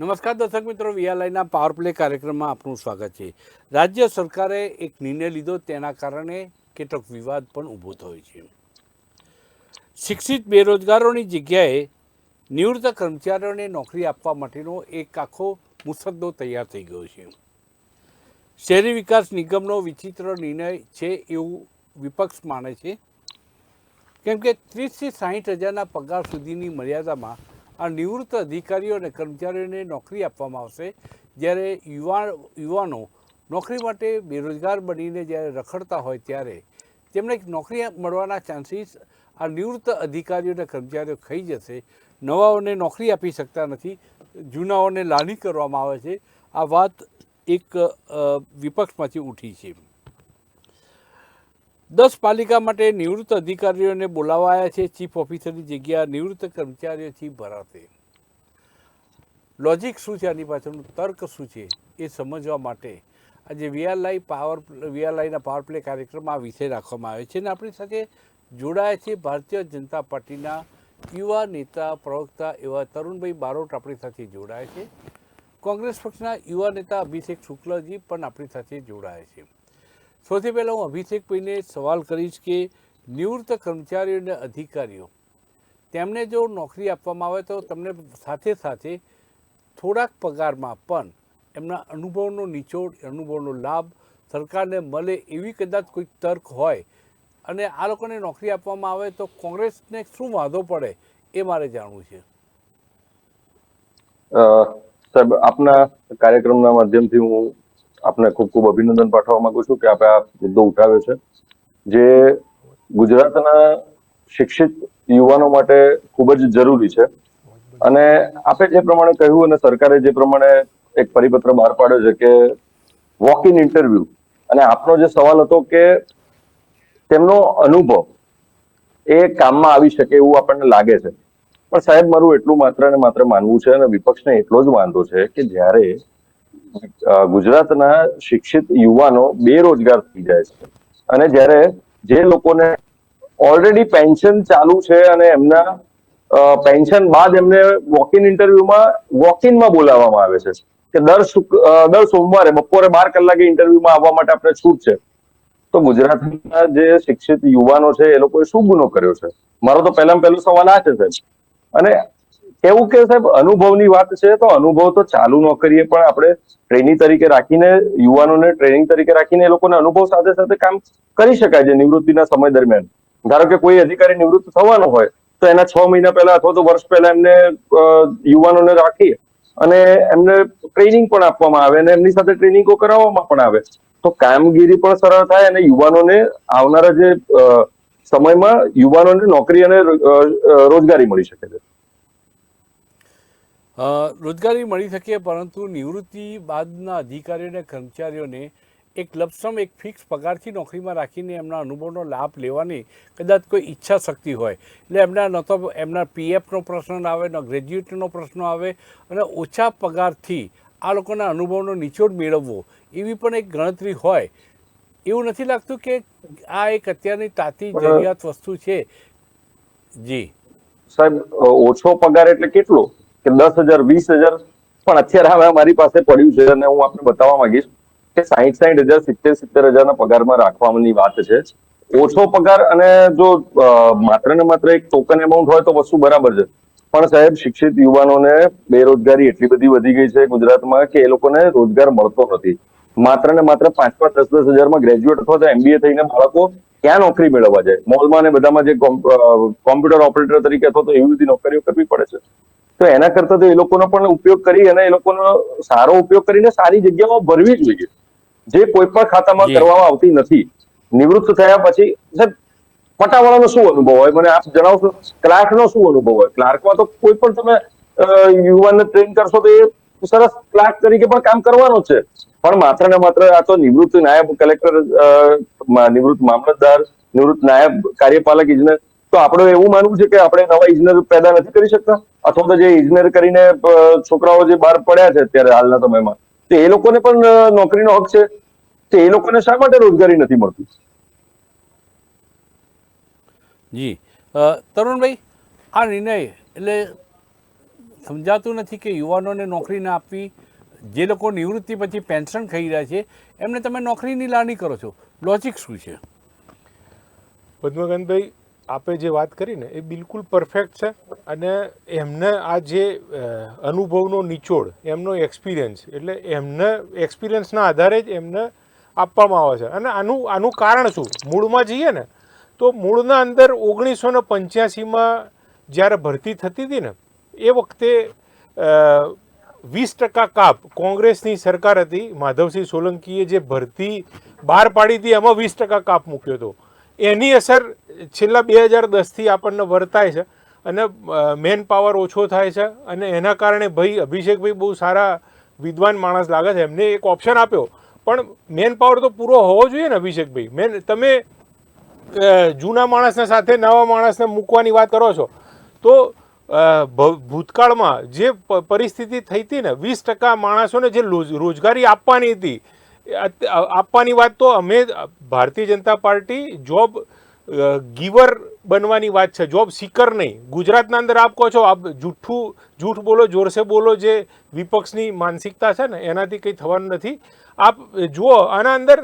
નમસ્કાર દર્શક મિત્રો વીઆરઆઈના પાવર પ્લે કાર્યક્રમમાં આપનું સ્વાગત છે. રાજ્ય સરકારે એક નિર્ણય લીધો, તેના કારણે કેટલોક વિવાદ પણ ઊભો થયો છે. શિક્ષિત બેરોજગારોની જગ્યાએ નિવૃત્ત કર્મચારીઓને નોકરી આપવા માટેનો એક આખો મુસદ્દો તૈયાર થઈ ગયો છે. શહેરી વિકાસ નિગમનો વિચિત્ર નિર્ણય છે એવું વિપક્ષ માને છે. કેમ કે ત્રીસથી સાહીઠ હજારના પગાર સુધીની મર્યાદામાં આ નિવૃત્ત અધિકારીઓ અને કર્મચારીઓને નોકરી આપવામાં આવશે જ્યારે યુવા યુવાનો નોકરી માટે બેરોજગાર બનીને જ્યારે રખડતા હોય ત્યારે તેમને નોકરી મળવાના ચાન્સીસ આ નિવૃત્ત અધિકારીઓ અને કર્મચારીઓ ખાઈ જશે. નવાઓને નોકરી આપી શકતા નથી. જૂનાઓને લાની કરવામાં આવે છે. આ વાત એક વિપક્ષમાંથી ઉઠી છે. દસ પાલિકા માટે નિવૃત્ત અધિકારીઓને બોલાવાયા છે. ચીફ ઓફિસરની જગ્યા નિવૃત્ત કર્મચારીઓથી ભરાશે. લોજિક શું છે? આની પાછળનું તર્ક શું છે? એ સમજવા માટે આજે વીઆરલાઈ પાવર વીઆરલાઈના પાવર પ્લે કાર્યક્રમમાં આ વિષય રાખવામાં આવ્યો છે અને આપણી સાથે જોડાયા છે ભારતીય જનતા પાર્ટીના યુવા નેતા, પ્રવક્તા એવા તરુણભાઈ બારોટ આપણી સાથે જોડાયા છે. કોંગ્રેસ પક્ષના યુવા નેતા અભિષેક શુક્લજી પણ આપણી સાથે જોડાયા છે. સૌથી પહેલાં હું અભિષેકભાઈને સવાલ કરીશ કે નિવૃત્ત કર્મચારીઓ અને અધિકારીઓ, તેમને જો નોકરી આપવામાં આવે તો તમને સાથે સાથે થોડાક પગારમાં પણ એમના અનુભવનો નિચોડ, અનુભવનો લાભ સરકારને મળે એવી કદાચ કોઈ તર્ક હોય અને આ લોકોને નોકરી આપવામાં આવે તો કોંગ્રેસને શું વાંધો પડે એ મારે જાણવું છે. સાહેબ, આપના કાર્યક્રમના માધ્યમથી હું આપને ખૂબ ખૂબ અભિનંદન પાઠવવા માંગુ છું કે આપણે આ મુદ્દો ઉઠાવ્યો છે. જે ગુજરાતના શિક્ષિત યુવાનો માટે ખૂબ જ જરૂરી છે. અને આપે જે પ્રમાણે કહ્યું અને સરકારે જે પ્રમાણે એક પરિપત્ર બહાર પાડ્યો છે કે વોક ઇન ઇન્ટરવ્યુ અને આપનો જે સવાલ હતો કે તેમનો અનુભવ એ કામમાં આવી શકે એવું આપણને લાગે છે. પણ સાહેબ, મારું એટલું માત્ર ને માત્ર માનવું છે અને વિપક્ષને એટલો જ વાંધો છે કે જ્યારે ગુજરાતના શિક્ષિત યુવાનો બેરોજગાર થઈ જાય છે. અને જ્યારે જે લોકોને ઓલરેડી પેન્શન ચાલુ છે અને એમના પેન્શન બાદ એમને વોક ઇન ઇન્ટરવ્યુમાં વોક ઇનમાં બોલાવવામાં આવે છે. કે દર દર સોમવારે બપોરે બાર કલાકે ઇન્ટરવ્યુમાં આવવા માટે આપણે છૂટ છે. તો ગુજરાતના જે શિક્ષિત યુવાનો છે એ લોકોએ શું ગુનો કર્યો છે? મારો તો પહેલામાં પહેલો સવાલ આ છે. સાહેબ અને એવું કે સાહેબ, અનુભવની વાત છે તો અનુભવ તો ચાલુ નોકરીએ પણ આપણે ટ્રેનિંગ તરીકે રાખીને, યુવાનોને ટ્રેનિંગ તરીકે રાખીને એ લોકોને અનુભવ સાથે સાથે કામ કરી શકાય છે નિવૃત્તિના સમય દરમિયાન. ધારો કે કોઈ અધિકારી નિવૃત્ત થવાનો હોય, તો એના છ મહિના પહેલા અથવા તો વર્ષ પહેલા એમને યુવાનોને રાખીએ અને એમને ટ્રેનિંગ પણ આપવામાં આવે અને એમની સાથે ટ્રેનિંગો કરાવવામાં પણ આવે. તો કામગીરી પણ સરળ થાય અને યુવાનોને આવનારા જે સમયમાં યુવાનોને નોકરી અને રોજગારી મળી શકે છે. રોજગારી મળી શકે પરંતુ નિવૃત્તિ બાદના અધિકારીઓ અને કર્મચારીઓને એક લપસમ એક ફિક્સ પગારથી નોકરીમાં રાખીને એમના અનુભવનો લાભ લેવાની કદાચ કોઈ ઈચ્છા શક્તિ હોય. એટલે એમના ન તો એમના પીએફનો પ્રશ્ન આવે ન ગ્રેજ્યુએટનો પ્રશ્ન આવે અને ઓછા પગારથી આ લોકોના અનુભવનો નિચોડ મેળવવો એવી પણ એક ગણતરી હોય. એવું નથી લાગતું કે આ એક અત્યારની તાતી જરૂરિયાત વસ્તુ છે? જી. સાહેબ ઓછો પગાર એટલે કેટલો? કે દસ હજાર, વીસ હજાર, પણ અત્યારે હવે મારી પાસે પડ્યું છે અને હું આપને બતાવવા માંગીશ કે સાહીઠ સાહીઠ હજાર સિત્તેર સિત્તેર હજારના પગારમાં રાખવાની વાત છે. ઓછો પગાર અને જો માત્ર ને માત્ર એક ટોકન એમાઉન્ટ હોય તો વસ્તુ બરાબર છે. પણ સાહેબ, શિક્ષિત યુવાનોને બેરોજગારી એટલી બધી વધી ગઈ છે ગુજરાતમાં કે એ લોકોને રોજગાર મળતો નથી. માત્ર ને માત્ર પાંચ પાંચ દસ દસ હજારમાં ગ્રેજ્યુએટ અથવા તો એમબીએ થઈને બાળકો ક્યાં નોકરી મેળવવા જાય? મોલમાં ને બધામાં જે કોમ્પ્યુટર ઓપરેટર તરીકે અથવા તો એવી બધી નોકરીઓ કરવી પડે છે. તો એના કરતા તો એ લોકોનો પણ ઉપયોગ કરી અને એ લોકોનો સારો ઉપયોગ કરીને સારી જગ્યામાં ભરવી જોઈએ. જે કોઈ પણ ખાતામાં કરવામાં આવતી નથી. નિવૃત્ત થયા પછી સાહેબ પટાવાળાનો શું અનુભવ હોય? મને આપ જણાવશો. ક્લાર્કનો શું અનુભવ હોય? ક્લાર્કમાં તો કોઈ પણ તમે યુવાનને ટ્રેન કરશો તો એ સરસ ક્લાર્ક તરીકે પણ કામ કરવાનો છે. પણ માત્ર ને માત્ર આ તો નિવૃત્ત નાયબ કલેક્ટર નિવૃત્ત મામલતદાર નિવૃત્ત નાયબ કાર્યપાલક ઇજનેર તો આપણે એવું માનવું છે કે આપણે નવા ઇજનેર પેદા નથી કરી શકતા? અથવા તો જે ઇજનેર કરીને છોકરાઓ જે બહાર પડ્યા છે અત્યારે હાલના સમયમાં તો એ લોકોને પણ નોકરીનો હક છે. તો એ લોકોને શા માટે રોજગારી નથી મળતી? જી. અ, તરુણભાઈ આ નિર્ણય એટલે સમજાતું નથી કે યુવાનોને નોકરી ના આપવી જે લોકો નિવૃત્તિ પછી પેન્શન ખાઈ રહ્યા છે એમને તમે નોકરીની લાણી કરો છો. લોજિક શું છે? પદ્મકાંતભાઈ આપે જે વાત કરી ને એ બિલકુલ પરફેક્ટ છે અને એમને આ જે અનુભવનો નિચોડ, એમનો એક્સપિરિયન્સ એટલે એમને એક્સપિરિયન્સના આધારે જ એમને આપવામાં આવે છે. અને આનું આનું કારણ શું? મૂળમાં જઈએ ને, તો મૂળના અંદર ઓગણીસો ને પંચ્યાસીમાં જ્યારે ભરતી થતી હતી ને, એ વખતે વીસ ટકા કાપ કોંગ્રેસની સરકાર હતી. માધવસિંહ સોલંકીએ જે ભરતી બહાર પાડી હતી, એમાં વીસ ટકા કાપ મૂક્યો હતો. એની અસર છેલ્લા બે હજાર દસથી આપણને વર્તાય છે અને મેન પાવર ઓછો થાય છે અને એના કારણે ભાઈ અભિષેકભાઈ બહુ સારા વિદ્વાન માણસ લાગે છે. એમને એક ઓપ્શન આપ્યો. પણ મેન પાવર તો પૂરો હોવો જોઈએ ને અભિષેકભાઈ? મેન તમે જૂના માણસને સાથે નવા માણસને મૂકવાની વાત કરો છો, તો ભૂતકાળમાં જે પરિસ્થિતિ થઈ હતી ને, વીસ ટકા માણસોને જે રોજગારી આપવાની હતી આપવાની વાત તો અમે Bharatiya Janata party job giver બનવાની વાત છે. જોબ સીકર નહીં. ગુજરાતના અંદર આપ કહો છો, આપ જૂઠું, જૂઠ બોલો, જોરસે બોલો જે વિપક્ષની માનસિકતા છે ને, એનાથી કંઈ થવાનું નથી. આપ જુઓ, આના અંદર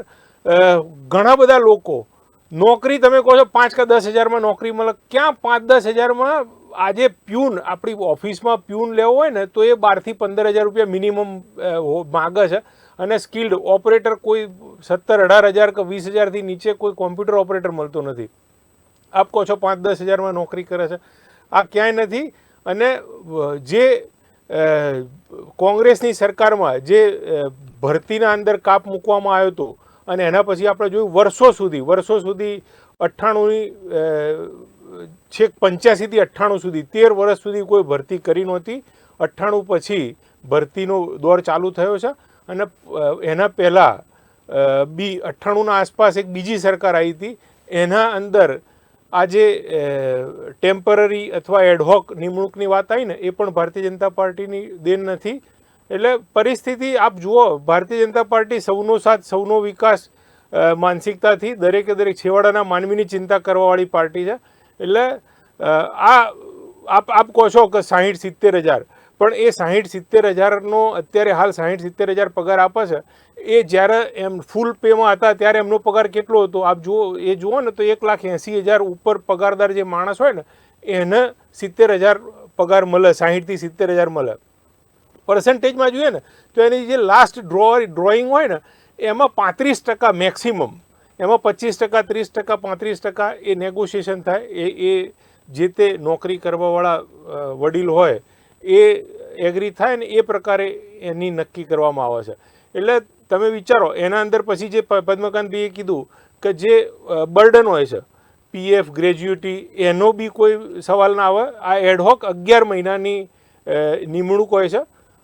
ઘણા બધા લોકો નોકરી તમે કહો છો, પાંચ કે દસ હજારમાં નોકરી મળે ક્યાં પાંચ દસ હજારમાં આજે પ્યુન, આપણી ઓફિસમાં પ્યુન લેવો હોય ને, તો એ બારથી પંદર હજાર રૂપિયા મિનિમમ માગે છે. અને સ્કિલ્ડ ઓપરેટર કોઈ સત્તર, અઢાર હજાર કે વીસ હજારથી નીચે કોઈ કોમ્પ્યુટર ઓપરેટર મળતો નથી. આપ કહો છો પાંચ, દસ હજારમાં નોકરી કરે છે. આ ક્યાંય નથી. અને જે કોંગ્રેસની સરકારમાં જે ભરતીના અંદર કાપ મૂકવામાં આવ્યો હતો અને એના પછી આપણે જોયું વર્ષો સુધી વર્ષો સુધી અઠ્ઠાણુંની છેક પંચ્યાસીથી અઠ્ઠાણું સુધી, તેર વર્ષ સુધી કોઈ ભરતી કરી નહોતી. અઠ્ઠાણું પછી ભરતીનો દોર ચાલુ થયો છે. અને એના પહેલાં બી અઠ્ઠાણુંના આસપાસ એક બીજી સરકાર આવી હતી. એના અંદર આ જે ટેમ્પરરી અથવા એડહોક નિમણૂકની વાત આવી ને, એ પણ ભારતીય જનતા પાર્ટીની દેન નથી. એટલે પરિસ્થિતિ, આપ જુઓ, ભારતીય જનતા પાર્ટી સૌનો સાથ, સૌનો વિકાસ માનસિકતાથી દરેકે દરેક છેવાડાના માનવીની ચિંતા કરવાવાળી પાર્ટી છે. એટલે આ, આપ આપ કહો છો કે સાહીઠ સિત્તેર હજાર. પણ એ સાહીઠ સિત્તેર હજારનો અત્યારે હાલ સાહીઠ સિત્તેર હજાર પગાર આપે છે. એ જ્યારે એમ ફૂલ પેમાં હતા ત્યારે એમનો પગાર કેટલો હતો? આપ જુઓ, એ જુઓ ને તો એક લાખ એંસી હજાર ઉપર પગારદાર જે માણસ હોય ને, એને સિત્તેર હજાર પગાર મળે સાહીઠથી સિત્તેર હજાર મળે. પર્સન્ટેજમાં જોઈએ ને, તો એની જે લાસ્ટ ડ્રો ડ્રોઈંગ હોય ને, એમાં પાંત્રીસ ટકા મેક્સિમમ એમાં પચીસ ટકા, ત્રીસ ટકા, પાંત્રીસ ટકા એ નેગોશિએશન થાય. એ એ જે તે નોકરી કરવાવાળા વડીલ હોય એ એગ્રી થાય ને એ પ્રકારે એની નક્કી કરવામાં આવે છે. એટલે તમે વિચારો, એના અંદર પછી જે પદ્મકાંતભાઈએ કીધું કે જે બર્ડન હોય છે પીએફ ગ્રેજ્યુટી એનો બી કોઈ સવાલ ના આવે. આ એડહોક અગિયાર મહિનાની નિમણૂક હોય છે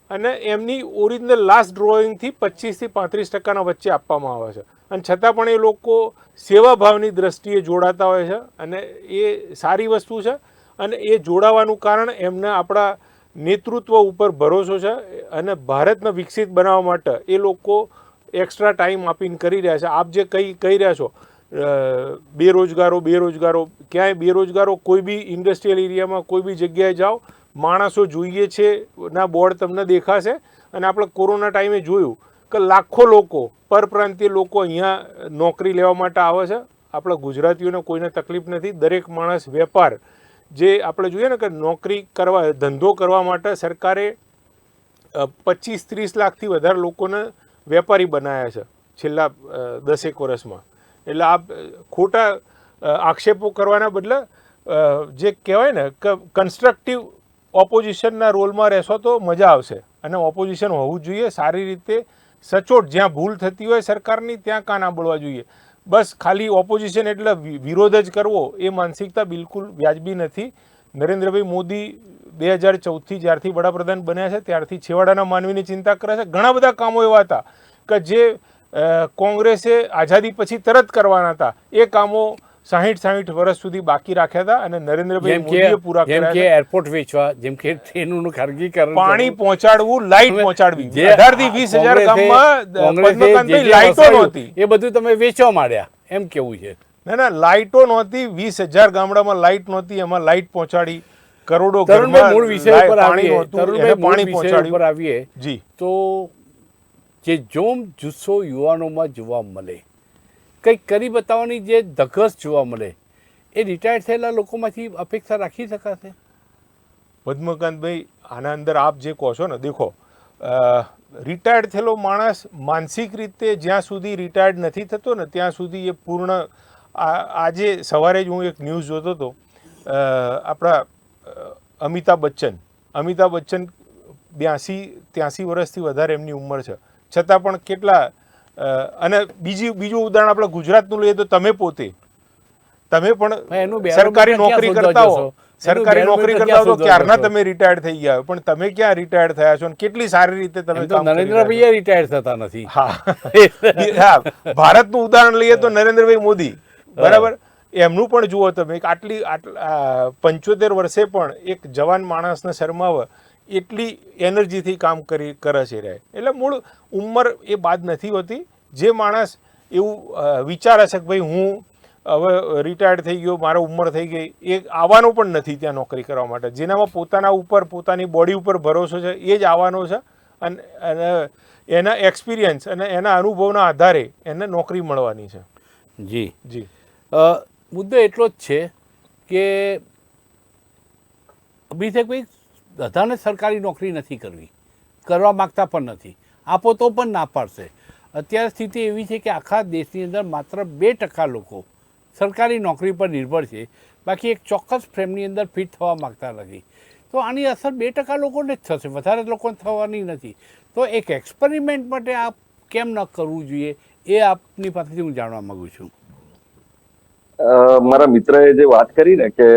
અને એમની ઓરિજિનલ લાસ્ટ ડ્રોઈંગથી પચીસથી પાંત્રીસ ટકાના વચ્ચે આપવામાં આવે છે. અને છતાં પણ એ લોકો સેવાભાવની દ્રષ્ટિએ જોડાતા હોય છે અને એ સારી વસ્તુ છે અને એ જોડાવાનું કારણ એમને આપણા નેતૃત્વ ઉપર ભરોસો છે અને ભારતને વિકસિત બનાવવા માટે એ લોકો એક્સ્ટ્રા ટાઈમ આપીને કરી રહ્યા છે. આપ જે કહી કહી રહ્યા છો બેરોજગારો બેરોજગારો, ક્યાંય બેરોજગારો કોઈ બી ઇન્ડસ્ટ્રીયલ એરિયામાં કોઈ બી જગ્યાએ જાઓ, માણસો જોઈએ છે, ના બોર્ડ તમને દેખાશે અને આપણે કોરોના ટાઈમે જોયું કે લાખો લોકો, પરપ્રાંતીય લોકો અહીંયા નોકરી લેવા માટે આવે છે. આપણા ગુજરાતીઓને કોઈને તકલીફ નથી. દરેક માણસ વેપાર જે આપણે જોઈએ ને કે નોકરી કરવા, ધંધો કરવા માટે સરકારે પચીસ ત્રીસ લાખથી વધારે લોકોને વેપારી બનાવ્યા છે છેલ્લા દસેક વર્ષમાં. એટલે આ ખોટા આક્ષેપો કરવાના બદલે જે કહેવાય ને કે કન્સ્ટ્રક્ટિવ ઓપોઝિશનના રોલમાં રહેશો તો મજા આવશે. અને ઓપોઝિશન હોવું જોઈએ, સારી રીતે સચોટ, જ્યાં ભૂલ થતી હોય સરકારની, ત્યાં કાન આંબળવા જોઈએ. બસ ખાલી ઓપોઝિશન એટલે વિરોધ જ કરવો, એ માનસિકતા બિલકુલ વ્યાજબી નથી. નરેન્દ્રભાઈ મોદી બે હજાર ચૌદથી જ્યારથી વડાપ્રધાન બન્યા છે, ત્યારથી છેવાડાના માનવીની ચિંતા કરે છે. ઘણા બધા કામો એવા હતા કે જે કોંગ્રેસે આઝાદી પછી તરત કરવાના હતા. એ કામો સાહીઠ સાહીઠ વર્ષ સુધી બાકી રાખ્યા હતા અને નરેન્દ્રભાઈ મોદીએ પૂરા કર્યા કે એરપોર્ટ વેચવા જેમ કે ટ્રેનોનું ખાનગીકરણ પાણી પહોંચાડવું લાઈટ પહોંચાડવી. જે અઢારથી વીસ હજાર કોંગ્રેસે- ગામમાં કોંગ્રેસે જે પદ્મકાંતભાઈ લાઈટો નહોતી. એ બધું તમે વેચવા માંડ્યા. એમ કેવું છે? ના ના લાઇટો નહોતી. વીસ હજાર ગામડામાં લાઇટ નહોતી. એમાં લાઇટ પહોંચાડી. કરોડો ઘરમાં મૂળ વિષય પાણી આવીએ. તરુણભાઈ પાણી પહોંચાડી ઉપર આવીએ. જી. તો જે જોમ જુસ્સો યુવાનોમાં જોવા મળે કંઈક કરી બતાવવાની જે ધગસ જોવા મળે, એ રિટાયર્ડ થયેલા લોકોમાંથી અપેક્ષા રાખી શકાશે? પદ્મકાંતભાઈ, આના અંદર આપ જે કહો છો ને, દેખો રિટાયર્ડ થયેલો માણસ માનસિક રીતે જ્યાં સુધી રિટાયર્ડ નથી થતો ને, ત્યાં સુધી એ પૂર્ણ આજે સવારે જ હું એક ન્યૂઝ જોતો હતો આપણા અમિતાભ બચ્ચન અમિતાભ બચ્ચન બ્યાસી, ત્યાંસી વર્ષથી વધારે એમની ઉંમર છે. છતાં પણ કેટલા અને બીજી બીજું ઉદાહરણ આપણે ગુજરાતનું લઈએ તો તમે પોતે. તમે પણ સરકારી નોકરી કરતા હો. સરકારી નોકરી કરતા હો તો ક્યારના તમે રિટાયર્ડ થઈ ગયા? પણ તમે ક્યાં રિટાયર્ડ થયા છો અને કેટલી સારી રીતે તમે. નરેન્દ્રભાઈ રિટાયર્ડ થતા નથી. હા. ભારતનું ઉદાહરણ લઈએ તો નરેન્દ્રભાઈ મોદી. બરાબર? એમનું પણ જુઓ તમે આટલી આટલા પંચોતેર વર્ષે પણ એક જવાન માણસને શરમાવે એટલી એનર્જીથી કામ કરી કરે છે રહે. એટલે મૂળ ઉંમર એ બાદ નથી હોતી. જે માણસ એવું વિચારે છે કે ભાઈ હું હવે રિટાયર્ડ થઈ ગયો મારો ઉંમર થઈ ગઈ એ આવવાનો પણ નથી ત્યાં નોકરી કરવા માટે. જેનામાં પોતાના ઉપર પોતાની બોડી ઉપર ભરોસો છે એ જ આવવાનો છે. અને અને એના એક્સપિરિયન્સ અને એના અનુભવના આધારે એને નોકરી મળવાની છે. જી. જી. મુદ્દો એટલો જ છે કે અભિષેકભાઈ બધાને સરકારી નોકરી નથી કરવી. કરવા માગતા પણ નથી. આપો તો પણ ના પાડશે. અત્યારે સ્થિતિ એવી છે કે આખા દેશની અંદર માત્ર બે ટકા લોકો સરકારી નોકરી પર નિર્ભર છે. બાકી એક ચોક્કસ ફ્રેમની અંદર ફિટ થવા માગતા નથી. તો આની અસર બે ટકા લોકોને જ થશે. વધારે લોકોને થવાની નથી. તો એક એક્સપેરિમેન્ટ માટે આપ કેમ ન કરવું જોઈએ એ આપની પાસેથી હું જાણવા માગું છું. મારા મિત્રએ જે વાત કરી ને કે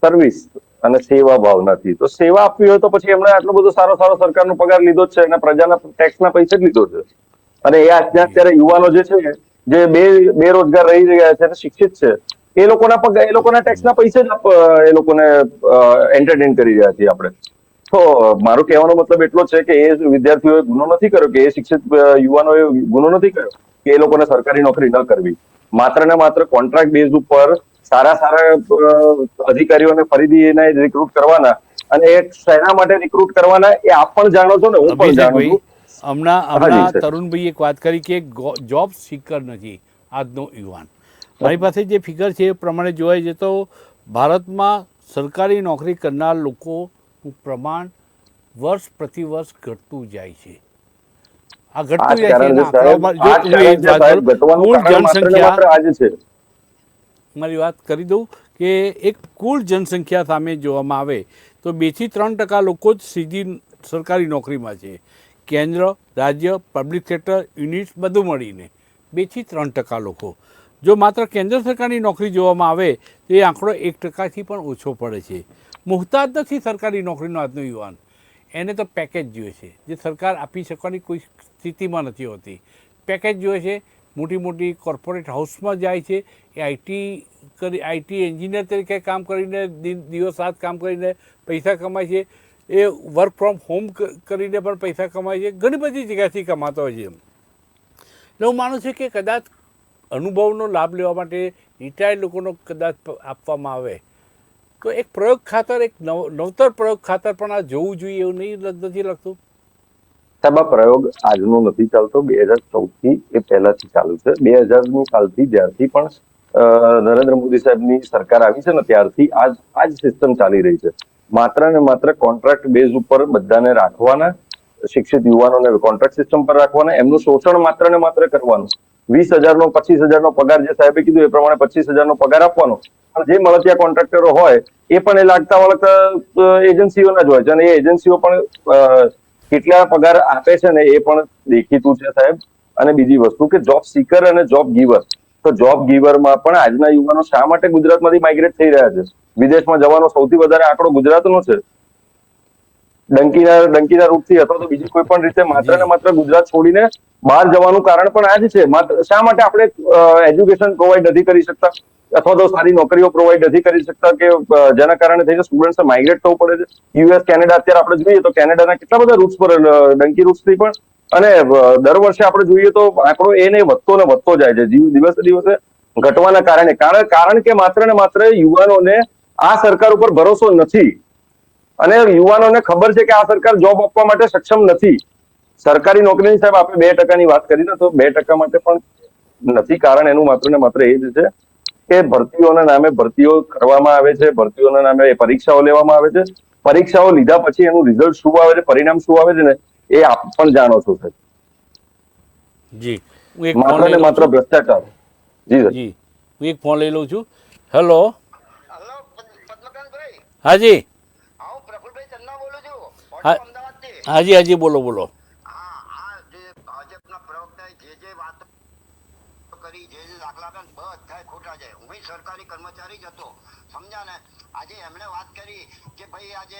સર્વિસ અને સેવા ભાવનાથી. તો સેવા આપવી હોય તો પછી એમણે આટલો બધો સારો સારો સરકારનો પગાર લીધો છે અને પ્રજાના ટેક્સના પૈસે જ લીધો છે. અને એ આજના અત્યારે યુવાનો જે છે જે બે, બેરોજગાર રહી રહ્યા છે શિક્ષિત છે, એ લોકોના પગાર એ લોકોના ટેક્સના પૈસે જ એ લોકોને એન્ટરટેન કરી રહ્યા છીએ આપણે. તો મારો કહેવાનો મતલબ એટલો છે કે એ વિદ્યાર્થીઓએ ગુનો નથી કર્યો, કે એ શિક્ષિત યુવાનોએ ગુનો નથી કર્યો. કે એ લોકોને સરકારી નોકરી ન કરવી. માત્ર ને માત્ર કોન્ટ્રાક્ટ બેઝ ઉપર સારા સારા અધિકારીઓને ફરીથી એને રિક્રુટ કરવાના અને એ શેના માટે રિક્રુટ કરવાના એ આપ પણ જાણો છો ને હું પણ જાણું છું. હમણાં હમણાં તરુણભાઈ એક વાત કરી કે જોબ સિકર નથી આજનો યુવાન. મારી પાસે જે ફિગર છે એ પ્રમાણે જોવા જઈએ તો ભારતમાં સરકારી નોકરી કરનાર લોકોનું પ્રમાણ વર્ષ પ્રતિ વર્ષ ઘટતું જાય છે. આ ઘટતું જાય છે મારી વાત કરી દઉં કે એક કુલ જનસંખ્યા સામે જોવામાં આવે તો બેથી ત્રણ ટકા લોકો જ સીધી સરકારી નોકરીમાં છે. કેન્દ્ર રાજ્ય પબ્લિક સેક્ટર યુનિટ બધું મળીને બેથી ત્રણ ટકા લોકો. જો માત્ર કેન્દ્ર સરકારની નોકરી જોવામાં આવે તો એ આંકડો એક ટકાથી પણ ઓછો પડે છે. મુહતાજ નથી સરકારી નોકરીનો આજનો યુવાન. એને તો પેકેજ જોઈએ છે. જે સરકાર આપી શકવાની કોઈ સ્થિતિમાં નથી હોતી. પેકેજ જોઈએ છે, મોટી મોટી કોર્પોરેટ હાઉસમાં જાય છે, એ આઈટી કરી આઈટી એન્જિનિયર તરીકે કામ કરીને દિવસ રાત કામ કરીને પૈસા કમાય છે. એ વર્ક ફ્રોમ હોમ કરીને પણ પૈસા કમાય છે. ઘણી બધી જગ્યાથી કમાતો હોય છે એટલે હું માનું છું કે કદાચ અનુભવનો લાભ લેવા માટે રિટાયર્ડ લોકોનો કદાચ આપવામાં આવે. તો એક પ્રયોગ ખાતર, એક નવ, નવતર પ્રયોગ ખાતર પણ આ જોવું જોઈએ એવું નહીં નથી લાગતું સાહેબ આ પ્રયોગ આજનો નથી ચાલતો. બે હજાર ચૌદથી એ પહેલાથી ચાલુ છે. બે હજાર કાલથી, જ્યારથી પણ નરેન્દ્ર મોદી સાહેબની સરકાર આવી છે ને ત્યારથી આજ આજ સિસ્ટમ ચાલી રહી છે. માત્ર ને માત્ર કોન્ટ્રાક્ટ બેઝ ઉપર બધાને રાખવાના, શિક્ષિત યુવાનોને કોન્ટ્રાક્ટ સિસ્ટમ પર રાખવાના, એમનું શોષણ માત્ર ને માત્ર કરવાનું. વીસ હજારનો, પચીસ હજારનો પગાર જે સાહેબે કીધું એ પ્રમાણે પચીસ હજારનો પગાર આપવાનો. પણ જે મળતિયા કોન્ટ્રાક્ટરો હોય, એ પણ એ લાગતા વળગતા એજન્સીઓના જ હોય છે. અને એ એજન્સીઓ પણ કેટલા પગાર આપે છે ને એ પણ દેખીતું છે સાહેબ. અને બીજી વસ્તુ કે જોબ સીકર અને જોબ ગીવર તો જોબ ગીવરમાં પણ આજના યુવાનો શા માટે ગુજરાતમાંથી માઇગ્રેટ થઈ રહ્યા છે? વિદેશમાં જવાનો સૌથી વધારે આંકડો ગુજરાતનો છે. ડંકીના ડંકીના રૂપથી અથવા તો બીજી કોઈ પણ રીતે માત્ર ને માત્ર ગુજરાત છોડીને બહાર જવાનું કારણ પણ આ જ છે. માત્ર શા માટે આપણે એજ્યુકેશન પ્રોવાઈડ નથી કરી શકતા? અથવા તો સારી નોકરીઓ પ્રોવાઈડ નથી કરી શકતા કે જેના કારણે થઈને સ્ટુડન્ટ્સ માઇગ્રેટ થવું પડે છે. યુએસ કેનેડા અત્યારે આપણે જોઈએ તો કેનેડાના કેટલા બધા રૂટ્સ પર ડંકી રૂટ્સથી પણ અને દર વર્ષે આપણે જોઈએ તો આંકડો એ વધતો ને વધતો જાય છે. દિવસે દિવસે ઘટવાના કારણે. કારણ કારણ કે માત્ર ને માત્ર યુવાનોને આ સરકાર ઉપર ભરોસો નથી. અને યુવાનોને ખબર છે કે આ સરકાર જોબ આપવા માટે સક્ષમ નથી. સરકારી નોકરીની સાહેબ, આપણે બે ટકાની વાત કરી ને તો બે ટકા માટે પણ નથી. કારણ એનું માત્ર ને માત્ર એ જ છે કે ભરતીઓના નામે ભરતીઓ કરવામાં આવે છે ભરતીઓના નામે પરીક્ષાઓ લેવામાં આવે છે. પરીક્ષાઓ લીધા પછી એનું રિઝલ્ટ શું આવે છે પરિણામ શું આવે છે ને એ આપ પણ જાણો છો સાહેબ. જી. ફોન માત્ર ને માત્ર ભ્રષ્ટાચાર. જી સર જી. હું એક ફોન લઈ લઉં છું. હેલો હાજી. હાજી હાજી બોલો બોલો હા આ જે ભાજપના પ્રવક્તાએ જે જે વાતો કરી જે જે દાખલા આપ્યા ને બધા ખોટા છે હું બી સરકારી કર્મચારી જ હતો. સમજ્યા ને? આજે એમણે વાત કરી કે ભાઈ આજે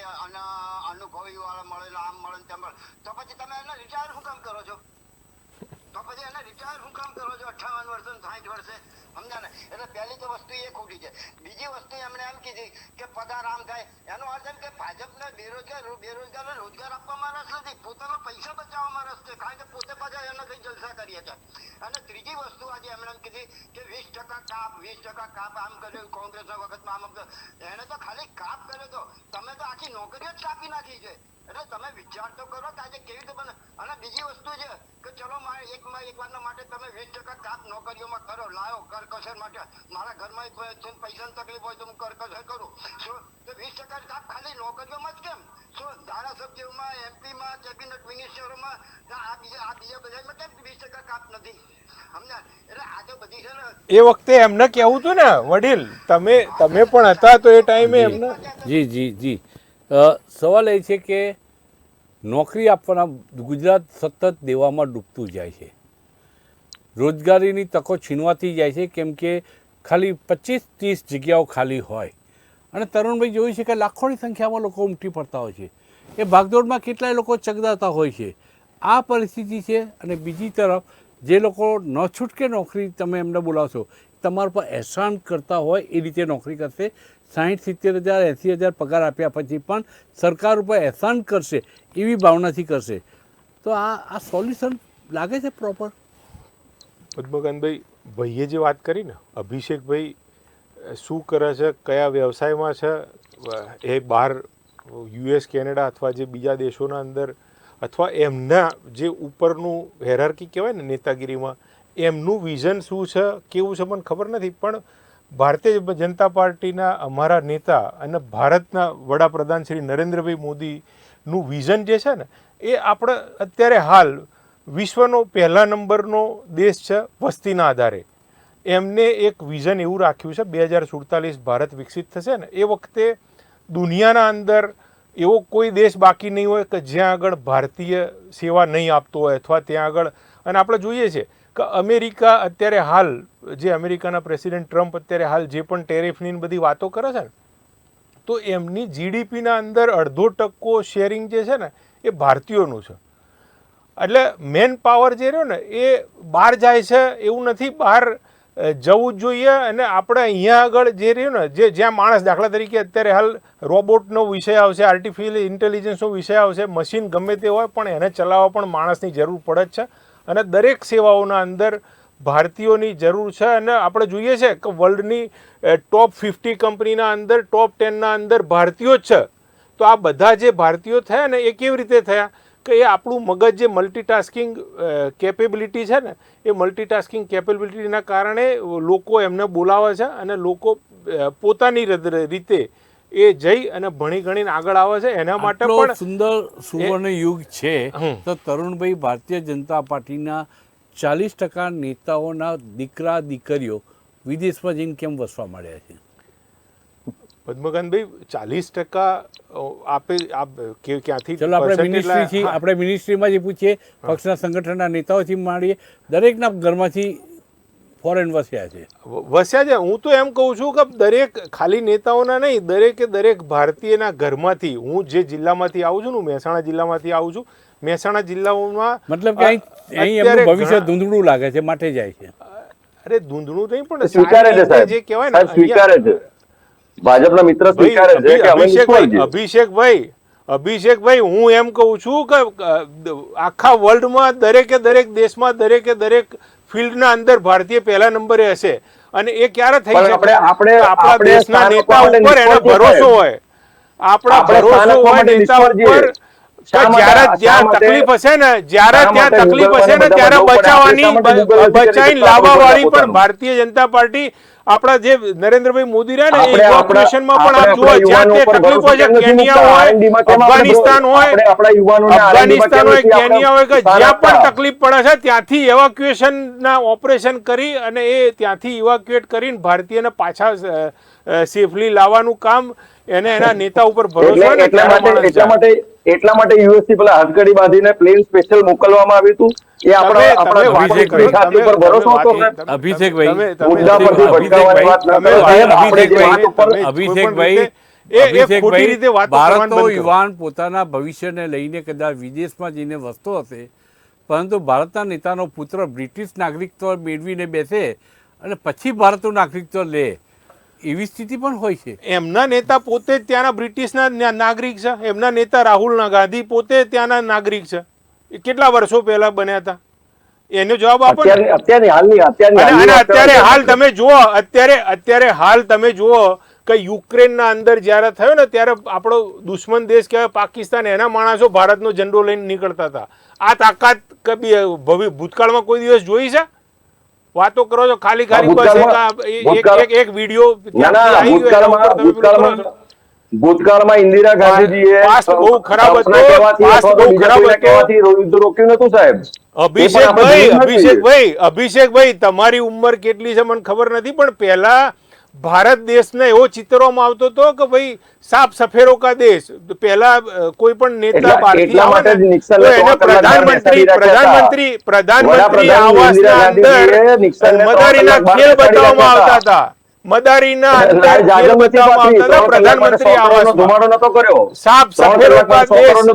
અનુભવી વાળા મળેલા, આમ મળે તેમ મળે તો પછી તમે એને રિટાયર શું કામ કરો છો? તો પછી એને રિટાયર શું કામ કરો છો? અઠ્ઠાવન વર્ષે સાઠ વર્ષે. સમજ્યા ને? એટલે પહેલી તો વસ્તુ એ ખોટી છે. બીજી વસ્તુ એમણે એમ કીધી કે પગાર આમ થાય. એનો અર્થ એમ કે ભાજપને બેરોજગાર, બેરોજગારને રોજગાર આપવામાં રસ નથી. પોતાના પૈસા બચાવવામાં રસ છે. કારણ કે પોતે પાછા એના કઈ જલસા કરીએ છે અને ત્રીજી વસ્તુ આજે એમણે એમ કીધી કે વીસ ટકા કાપ, વીસ ટકા કાપ આમ કર્યું, કોંગ્રેસના વખતમાં આમ એને તો ખાલી કાપ કર્યો તો. તમે તો આખી નોકરીઓ જ કાપી નાખી છે. એટલે તમે વિચાર તો કરો કે આજે કેવી રીતે બને. અને બીજી વસ્તુ છે કે ચલો મારે એક એક વારના માટે તમે વીસ ટકા કાપ નોકરીઓમાં કરો, લાવો, કરકસર માટે. મારા ઘરમાં પૈસાની તકલીફ હોય તો હું કરકસર કરું. શું? તો વીસ ટકા કાપ ખાલી નોકરીઓમાં જ કેમ? ધારાસભ્યોમાં એમપીમાં કેબિનેટ મિનિસ્ટરોમાં આ બીજા આ બીજા બધામાં કેમ વીસ ટકા કાપ નથી? સમજ્યા એટલે આ તો બધી છે ને એ વખતે એમને કહેવું હતું ને વડીલ તમે તમે પણ હતા તો એ ટાઈમે એમને જી જી જી. સવાલ એ છે કે નોકરી આપવાના ગુજરાત સતત દેવામાં ડૂબતું જાય છે. રોજગારીની તકો છીનવાતી જાય છે કેમ કે ખાલી પચીસ ત્રીસ જગ્યાઓ ખાલી હોય. અને તરુણભાઈ જોયું છે કે લાખોની સંખ્યામાં લોકો ઉમટી પડતા હોય છે. એ ભાગદોડમાં કેટલાય લોકો ચગદાતા હોય છે. આ પરિસ્થિતિ છે અને બીજી તરફ જે લોકો ન છૂટકે નોકરી તમે એમને બોલાવશો, તમારા પર એહસાન કરતા હોય એ રીતે નોકરી કરશે. સાહીઠ, સિત્તેર હજાર, એંસી હજાર પગાર આપ્યા પછી પણ સરકાર ઉપર એહસાન કરશે એવી ભાવનાથી કરશે. તો આ આ સોલ્યુશન લાગે છે પ્રોપર? પદ્મકાંતભાઈ, ભાઈએ જે વાત કરી ને, અભિષેકભાઈ શું કરે છે, કયા વ્યવસાયમાં છે, એ બહાર યુએસ, કેનેડા અથવા જે બીજા દેશોના અંદર અથવા એમના જે ઉપરનું હેરાર્કી કહેવાય ને નેતાગીરીમાં, એમનું વિઝન શું છે, કેવું છે મને ખબર નથી, પણ ભારતીય જનતા પાર્ટીના અમારા નેતા અને ભારતના વડાપ્રધાન શ્રી નરેન્દ્રભાઈ મોદીનું વિઝન જે છે ને, એ આપણે અત્યારે હાલ વિશ્વનો પહેલા નંબરનો દેશ છે વસ્તીના આધારે. એમને એક વિઝન એવું રાખ્યું છે, બે હજાર સુડતાલીસ ભારત વિકસિત થશે ને, એ વખતે દુનિયાના અંદર એવો કોઈ દેશ બાકી નહીં હોય કે જ્યાં આગળ ભારતીય સેવા નહીં આપતો હોય અથવા ત્યાં આગળ. અને આપણે જોઈએ છે કે અમેરિકા અત્યારે હાલ, જે અમેરિકાના પ્રેસિડેન્ટ ટ્રમ્પ અત્યારે હાલ જે પણ ટેરિફની બધી વાતો કરે છે ને, તો એમની જીડીપીના અંદર અડધો ટકો શેરિંગ જે છે ને, એ ભારતીયોનું છે. એટલે મેન પાવર જે રહ્યો ને, એ બહાર જાય છે એવું નથી, બહાર જવું જ જોઈએ અને આપણે અહીંયા આગળ જે રહ્યું ને, જે જ્યાં માણસ દાખલા તરીકે અત્યારે હાલ રોબોટનો વિષય આવશે આર્ટિફિશિયલ ઇન્ટેલિજન્સનો વિષય આવશે મશીન ગમે તે હોય, પણ એને ચલાવવા પણ માણસની જરૂર પડે જ છે. અને દરેક સેવાઓના અંદર ભારતીયોની જરૂર છે અને આપણે જોઈએ છે કે વર્લ્ડની ટોપ ફિફ્ટી કંપનીના અંદર ટોપ ટેનના અંદર ભારતીયો જ છે. તો આ બધા જે ભારતીયો થયા ને, એ કેવી રીતે થયા? કે એ આપણું મગજ જે મલ્ટીટાસ્કિંગ કેપેબિલિટી છે ને એ મલ્ટીટાસ્કિંગ કેપેબિલિટીના કારણે લોકો એમને બોલાવે છે અને લોકો પોતાની રીતે એ જઈ અને ભણી ગણીને આગળ આવે છે. એના માટે પણ સુંદર સુવર્ણ યુગ છે. તો તરુણભાઈ ભારતીય જનતા પાર્ટીના ચાલીસ ટકા નેતાઓના દીકરા દીકરીઓ વિદેશમાં જઈને કેમ વસવા માંડ્યા છે? પદ્મકાંતભાઈ ચાલીસ ટકા આપે આપ ક્યાંથી ચલો આપણે મિનિસ્ટ્રીથી આપણે મિનિસ્ટ્રીમાં જે પૂછીએ. પક્ષના સંગઠનના નેતાઓથી માંડીએ. દરેકના ઘરમાંથી ફોરેન વસ્યા છે. વસ્યા છે. હું તો એમ કહું છું કે દરેક ખાલી નેતાઓના નહીં દરેકે દરેક ભારતીયના ઘરમાંથી હું જે જિલ્લામાંથી આવું છું ને મહેસાણા જિલ્લામાંથી આવું છું મહેસાણા જિલ્લાઓમાં મતલબ કે અહીં એમનું ભવિષ્ય ધૂંધળું લાગે છે માટે જાય છે. અરે ધૂંધળું નહીં પણ સ્વીકારે છે જે કહેવાય ને સ્વીકારે છે. ભાજપના મિત્ર સ્વીકારે છે કે અમે અભિષેકભાઈ નિષ્ફળ અભિષેકભાઈ અભિષેકભાઈ હું એમ કહું છું કે આખા વર્લ્ડમાં દરેકે દરેક દેશમાં દરેકે દરેક ફિલ્ડના અંદર ભારતીય પહેલા નંબરે હશે. અને એ ક્યારે થઈ શકે? આપણે- આપણે- દેશના નેતા ઉપર એનો ભરોસો હોય. આપણા ભરોસો હોય નેતા ઉપર. જ્યારે જ્યાં તકલીફ હશે ને જ્યારે ત્યાં તકલીફ હશે ને ત્યારે બચાવવાની શકતા લાવવા વાળી પણ ભારતીય જનતા પાર્ટી આપણા જે નરેન્દ્રભાઈ મોદી રહ્યા ને એ ઇવોક્યુએશનમાં પણ આપ જુઓ જ્યાં તે તકલીફ હોય છે કેન્યા હોય અફઘાનિસ્તાન હોય આપણા યુવાનોને અફઘાનિસ્તાન હોય કેનિયા હોય કે જ્યાં પણ તકલીફ પડે છે ત્યાંથી એવાક્યુએશનના ઓપરેશન કરી અને એ ત્યાંથી ઇવાક્યુએટ કરીને ભારતીયને પાછા સેફલી લાવવાનું કામ. એને એના નેતા ઉપર ભરોસો એટલે એટલા માટે એટલા. માટે એટલા માટે યુએસથી પેલા હાથગડી બાંધીને પ્લેન સ્પેશિયલ મોકલવામાં આવ્યું હતું. એ આપણો આપણા અભિષેક ભાઈ પર ભરોસો હતો તમે- તમે- મુદ્દા પરથી ભટકાવવાની વાત ના કરો. અભિષેકભાઈ, રીતે વાતો કરવાનું ભારતનો યુવાન પોતાના ભવિષ્યને લઈને કદાચ વિદેશમાં જઈને વસતો હશે પરંતુ ભારતના નેતાનો પુત્ર બ્રિટિશ નાગરિકત્વ મેળવીને બેસે અને પછી ભારતનું નાગરિકત્વ લે એવી સ્થિતિ પણ હોય છે. એમના નેતા પોતે ત્યાંના બ્રિટિશના નાગરિક છે. એમના નેતા રાહુલ ગાંધી પોતે ત્યાંના નાગરિક છે. એ કેટલા વર્ષો પહેલા બન્યા હતા? એનો જવાબ આપો હાલની કરો અત્યારે હાલ તમે જુઓ અત્યારે અત્યારે હાલ તમે જુઓ કે યુક્રેનના અંદર જ્યારે થયો ને ત્યારે આપણો દુશ્મન દેશ કહેવાય પાકિસ્તાન એના માણસો ભારતનો ઝંડો લઈને નીકળતા હતા. આ તાકાત કદી ભવિ ભૂતકાળમાં કોઈ દિવસ જોઈ છે? વાતો કરો છો ખાલી ખાલી બસ એક એક- વીડિયો ભૂતકાળમાં ઇન્દિરા ગાંધીજીએ Past બહુ ખરાબ હતો. બહુ ખરાબ હતો. રોક્યું નતું સાહેબ અભિષેકભાઈ. અભિષેકભાઈ અભિષેકભાઈ તમારી ઉંમર કેટલી છે મને ખબર નથી પણ પહેલા ભારત દેશને એવો ચિતરવામાં આવતો હતો કે ભાઈ સાફ સફેરો કા દેશ પહેલા કોઈ પણ નેતા પાર્ટી બહારથી આવે માટે તો એને પ્રધાનમંત્રી. પ્રધાનમંત્રી પ્રધાનમંત્રી આવાસના અંદર મદારીના ખેલ બતાવવામાં આવતા હતા. મદારીના પ્રધાનમંત્રી સો ધુમાડો નતો કર્યો. સાફ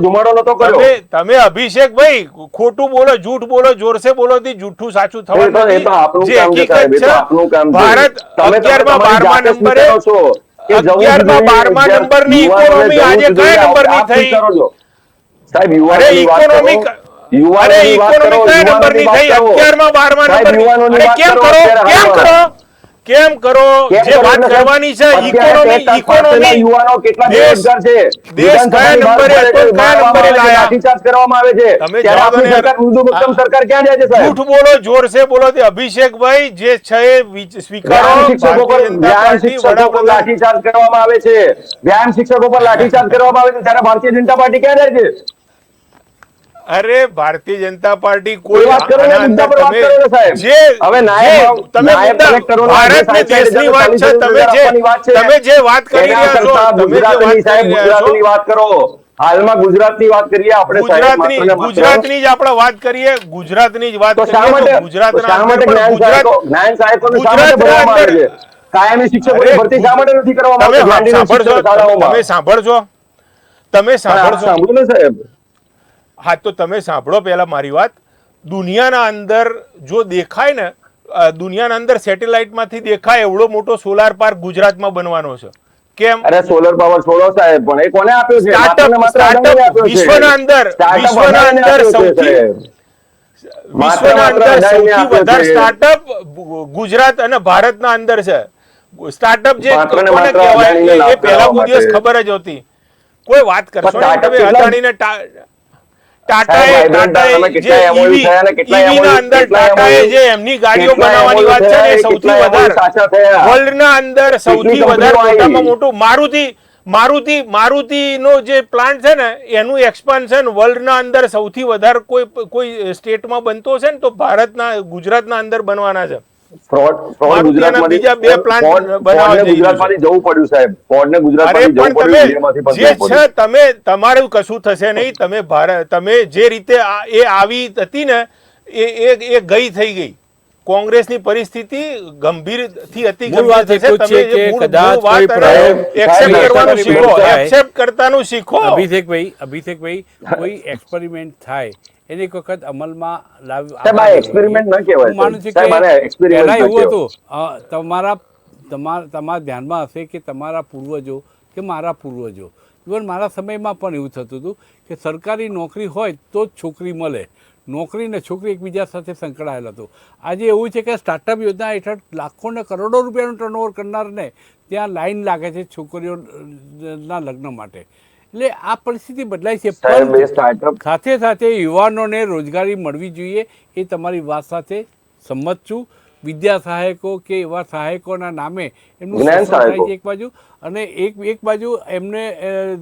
ધુમાડો નતો કર્યો. તમે તમે અભિષેકભાઈ ખોટું બોલો જૂઠ બોલો જોરસે બોલો થી જૂઠું સાચું થવાનું જે હકીકત છે. ભારત અગિયારમાં બારમા નંબરે અગિયારમાં બારમા નંબરની યુવાનોને આજે કયા નંબરની થઈ? સાહેબ યુવાનોની વાત કરો, economic કયા નંબરની થઈ? કરો. અગિયારમાં બારમા સાહેબ, નંબરની કેમ કરો કેમ કરો. કેમ કરો? જે વાત કરવાની છે ઇકોનોમી ઇકોનોમી યુવાનો કેટલા બેરોજગાર છે? દેશ કયા નંબરે હતો, કયા નંબરે લાયા? રિચાર્જ કરવામાં આવે છે. તમે જવાબ સરકાર મૃદુ મક્કમ સરકાર ક્યાં જાય છે સાહેબ? ઝૂઠ બોલો જોરસે બોલો તે અભિષેકભાઈ જે છે સ્વીકારો શિક્ષકો પર વ્યાયામ શિક્ષકો પર લાઠીચાર્જ કરવામાં આવે છે. વ્યાયામ શિક્ષકો પર લાઠીચાર્જ કરવામાં આવે છે. ત્યારે ભારતીય જનતા પાર્ટી ક્યાં જાય છે? અરે ભારતીય જનતા પાર્ટી કોઈ કોઈ વાત કરો ને, મુદ્દા પર વાત કરો સાહેબ. જે હવે નાયબ- તમે ભારતને દેશની વાત છે તમે જે. તમે જે વાત કરી રહ્યા છો તમે જે વાત ગુજરાતની સાહેબ ગુજરાતની વાત કરો. હાલમાં ગુજરાતની વાત કરીએ આપણે ગુજરાતની. ગુજરાતની જ આપણે વાત કરીએ ગુજરાતની જ વાત કરીએ ગુજરાતના જ્ઞાન માટે ગુજરાતના કાયમી શિક્ષકોની ભરતી શા માટે નથી કરવામાં તમે આવતી? સાંભળજો તમે સાંભળજો. તમે સાંભળજો. સાંભળો ને સાહેબ. હા તો તમે સાંભળો પહેલાં મારી વાત. દુનિયાના અંદર જો દેખાય ને દુનિયાના અંદર સેટેલાઇટમાંથી દેખાય એવડો મોટો સોલાર પાર્ક ગુજરાતમાં બનવાનો છે. કેમ? અરે સોલર પાવર છોડો સાહેબ પણ એ કોને આપ્યો છે? સ્ટાર્ટઅપ. વિશ્વના અંદર- વિશ્વના અંદર સૌથી- વિશ્વના અંદર સૌથી વધારે સ્ટાર્ટઅપ ગુજરાત અને ભારતના અંદર છે. સ્ટાર્ટઅપ જે કોને કહેવાય એ- પહેલા કોઈ દિવસ ખબર જ હતી. કોઈ વાત કરશો ને તમે અદાણીને ટાટાએ ટાટાએ જે કેટલા MOU EV થયા ને કેટલા EV ના MOU અંદર ટાટાએ જે એમની ગાડીઓ બનાવવાની વાત છે ને સૌથી વધારે. વર્લ્ડના અંદર સૌથી વધારે મોટામાં મોટું મારુતિ મારુતિ મારુતિનો જે પ્લાન્ટ છે ને એનું એક્સપાન્શન વર્લ્ડના અંદર સૌથી વધારે કોઈ કોઈ સ્ટેટમાં બનતો છે ને તો ભારતના ગુજરાતના અંદર બનવાના છે. ફ્રોડ ફ્રોડ ગુજરાતમાંથી બીજા બે plant બનાવવા ફોર્ડને જઈ રહ્યું ગુજરાતમાંથી જવું પડ્યું સાહેબ. ફોર્ડને ગુજરાતમાંથી જવું પડ્યું ઇન્ડિયામાંથી પણ જે છે તમે તમારું કશું થશે નહીં. તમે ભારત તમે જે રીતે એ આવી હતી ને એ એ એ ગઈ થઈ ગઈ. કોંગ્રેસની પરિસ્થિતિ ગંભીરથી અતિ ગંભીર એટલું તમે જે મૂળ- વાત સાહેબ, કરવાનું શીખો થાય. કરતાનું શીખો. અભિષેકભાઈ અભિષેકભાઈ કોઈ એક્સપેરિમેન્ટ થાય એને એક વખત અમલમાં લાવી એક્સપેરિમેન્ટ ન કહેવાય, માનું છું કે પહેલા એવું હતું તમારા તમારા તમારા ધ્યાનમાં હશે કે તમારા પૂર્વજો કે મારા પૂર્વજો. ઇવન મારા સમયમાં પણ એવું થતું હતું કે સરકારી નોકરી હોય તો જ છોકરી મળે. નોકરી ને છોકરી એકબીજા સાથે સંકળાયેલ હતું આજે એવું છે કે સ્ટાર્ટઅપ યોજના હેઠળ લાખો ને કરોડો રૂપિયાનું ટર્નઓવર કરનારને ત્યાં લાઈન લાગે છે છોકરીઓના લગ્ન માટે. એટલે આ પરિસ્થિતિ બદલાય છે. સાથે સાથે યુવાનોને રોજગારી મળવી જોઈએ એ તમારી વાત સાથે સંમત છું. વિદ્યા સહાયકો કે એવા સહાયકોના નામે એમનું થાય છે એક બાજુ. અને એક એક બાજુ એમને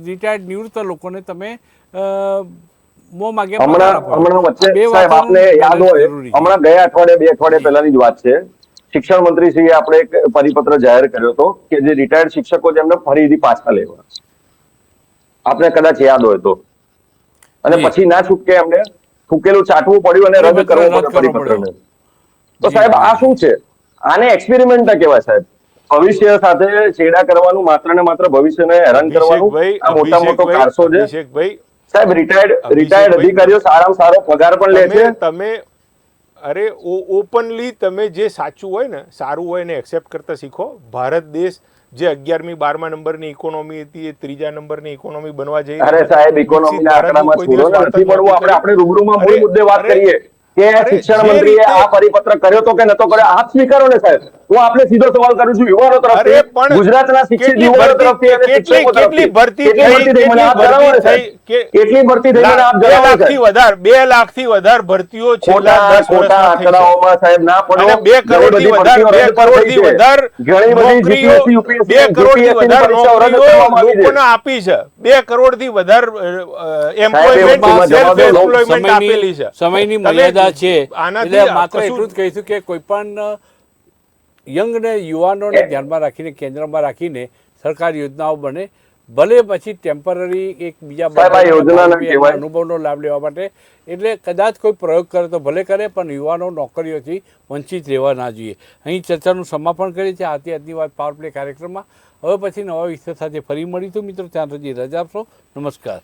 રિટાયર્ડ નિવૃત્ત લોકોને તમે અ, મોં માગે હમણાં હમણાં વચ્ચે સાહેબ આપને યાદ હોય હમણાં ગયા અઠવાડિયે બે અઠવાડિયા પહેલાની જ વાત છે. શિક્ષણ મંત્રીશ્રીએ આપણે એક પરિપત્ર જાહેર કર્યો હતો કે જે રિટાયર્ડ શિક્ષકો છે એમને ફરીથી પાછા લેવા. આપને કદાચ યાદ હોય તો. અને પછી ના છૂટકે એમને થૂકેલું ચાટવું પડ્યું અને રદ કરવું પડ્યો પરિપત્રને. તો સાહેબ આ શું છે? આને એક્સપેરિમેન્ટ કહેવાય સાહેબ. ભવિષ્ય સાથે છેડા કરવાનું માત્ર ને માત્ર ભવિષ્યને હેરાન કરવાનું આ મોટા મોટો કારસો છે. સાહેબ રિટાયર્ડ રિટાયર્ડ અધિકારીઓ સારામાં સારો પગાર પણ લે છે. તમે તમે અરે ઓપનલી તમે જે સાચું હોય ને સારું હોય ને એક્સેપ્ટ કરતા શીખો. ભારત દેશ જે અગિયારમી બારમા નંબરની ઇકોનોમી હતી એ ત્રીજા નંબરની ઇકોનોમી બનવા જઈ અરે સાહેબ ઇકોનોમીના આંકડામાં ને નથી પડવું આપણે આપણે રૂબરૂમાં મૂળ મુદ્દે વાત કરીએ કે શિક્ષણ મંત્રીએ આ પરિપત્ર કર્યો તો કે નતો કર્યો? આપ સ્વીકારો ને સાહેબ. હું આપને સીધો સવાલ કરું છું યુવાનો તરફથી પણ ગુજરાતના શિક્ષિત યુવાનો તરફથી કેટલી- કેટલી ભરતી કેટલી થઈ, ભરતી થઈ મને આપ કેટલી જણાવો ને ભરતી સાહેબ. થઈ, કે- કેટલી ભરતી થઈ મને આપ બે જણાવો લાખથી સાહેબ. વધારે વધારે ભરતીઓ છેલ્લા ખોટા દસ ખોટા વર્ષમાં છે. આંકડાઓમાં સાહેબ ના પડો. અને બે કરોડથી વધારે ભરતીઓ બે રદ પણ છે. વધારે ઘણી બધી જીપીએસસી યુપીએસસી UPSC, બે કરોડથી GPSC ની વધારે નોકરીઓ. લોકોને આપી છે. બે કરોડથી વધારે એમ્પ્લોયમેન્ટ સેલ્ફ એમ્પ્લોયમેન્ટ આપેલી છે. સમયની મર્યાદા છે. એટલે માત્ર એટલું જ કહીશું કે કોઈ પણ યંગ ને યુવાનોને ધ્યાનમાં રાખીને કેન્દ્રમાં રાખીને સરકાર યોજનાઓ બને. ભલે પછી ટેમ્પરરી એક બીજા. અનુભવનો લાભ લેવા માટે. એટલે કદાચ કોઈ પ્રયોગ કરે તો ભલે કરે પણ યુવાનો નોકરીઓથી વંચિત રહેવા ના જોઈએ. અહીં ચર્ચાનું સમાપન કરીએ છીએ. આથી આજની વાત પાવર પ્લે કાર્યક્રમમાં. હવે પછી નવા વિષય સાથે ફરી મળીશું. મિત્રો ત્યાં સુધી રજા આપશો. નમસ્કાર.